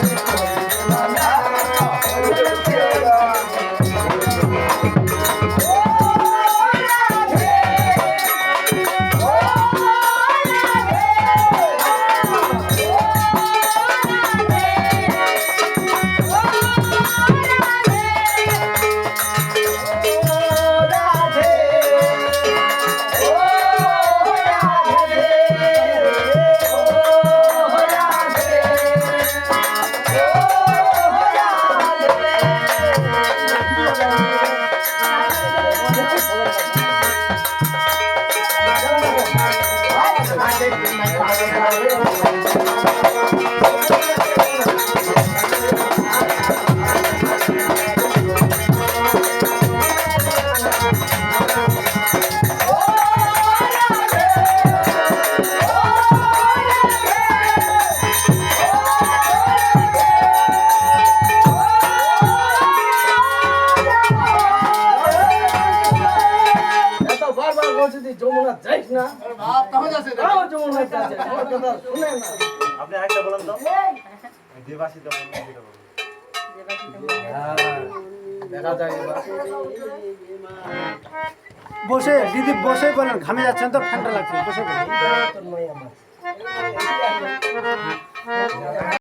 Yeah. I বারবার বলছি যে যমুনা যাইস না যমুনা শুনে না। আপনি আরেকটা বলেন তো। বলেন। হ্যাঁ, দেখা যায় বসে দিদি বসে বলেন ঘামে যাচ্ছেন তো ঠান্ডা লাগছে বসে বলেন। তোর মাইয়া মাছ।